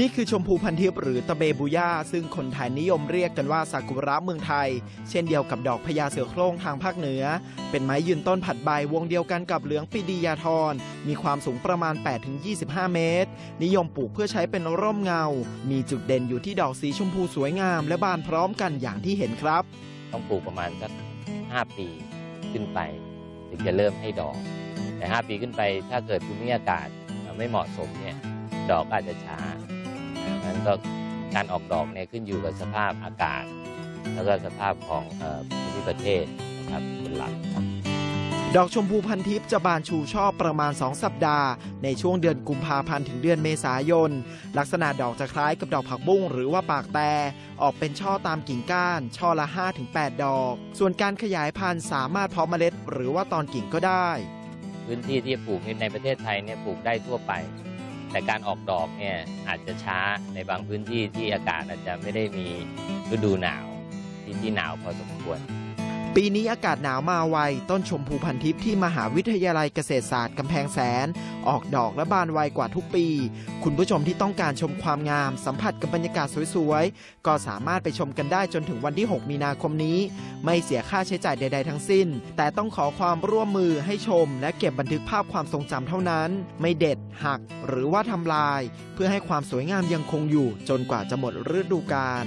นี่คือชมพูพันทิพย์หรือตะเบบูย่าซึ่งคนไทยนิยมเรียกกันว่าซากุระเมืองไทย เช่นเดียวกับดอกพญาเสือโคร่งทางภาคเหนือ เป็นไม้ยืนต้นผัดใบวงเดียวกันกับเหลืองปิดียาทรมีความสูงประมาณ 8-25 เมตร นิยมปลูกเพื่อใช้เป็นร่มเงา มีจุดเด่นอยู่ที่ดอกสีชมพูสวยงาม และบานพร้อมกันอย่างที่เห็นครับ ต้องปลูกประมาณสักห้าปีขึ้นไป ถึงจะเริ่มให้ดอก แต่ 5 ปีขึ้นไปถ้าเกิดภูมิอากาศไม่เหมาะสมเนี่ยดอกอาจจะช้า ดังนั้นก็การออกดอกเนี่ยขึ้นอยู่กับสภาพอากาศ แล้วก็สภาพของเอ่อภูมิประเทศนะครับเป็นหลักครับดอกชมพูพันทิพย์จะบานชูช่อประมาณ 2 สัปดาห์ ในช่วงเดือนกุมภาพันธ์ถึงเดือนเมษายน ลักษณะดอกจะคล้ายกับดอกผักบุ้งหรือว่าปากแต่ ออกเป็นช่อตามกิ่งก้าน ช่อละ 5-8 ดอก ส่วนการขยายพันธุ์สามารถเพาะเมล็ด หรือว่าตอนกิ่งก็ได้ พื้นที่ที่จะปลูกในประเทศไทยเนี่ยปลูกได้ทั่วไป แต่การออกดอกเนี่ยอาจจะช้าในบางพื้นที่ที่อากาศอาจจะไม่ได้มีฤดูหนาวที่ที่หนาวพอสมควร ปีนี้อากาศหนาวมาไว ต้นชมพูพันทิพย์ที่มหาวิทยาลัยเกษตรศาสตร์กำแพงแสน ออกดอกและบานไวกว่าทุกปี คุณผู้ชมที่ต้องการชมความงาม สัมผัสกับบรรยากาศสวยๆ ก็สามารถไปชมกันได้จนถึงวันที่ 6 มีนาคมนี้ ไม่เสียค่าใช้จ่ายใด ๆ ทั้งสิ้น แต่ต้องขอความร่วมมือให้ชม และเก็บบันทึกภาพความทรงจำเท่านั้น ไม่เด็ด หัก หรือว่าทำลาย เพื่อให้ความสวยงามยังคงอยู่ จนกว่าจะหมดฤดูกาล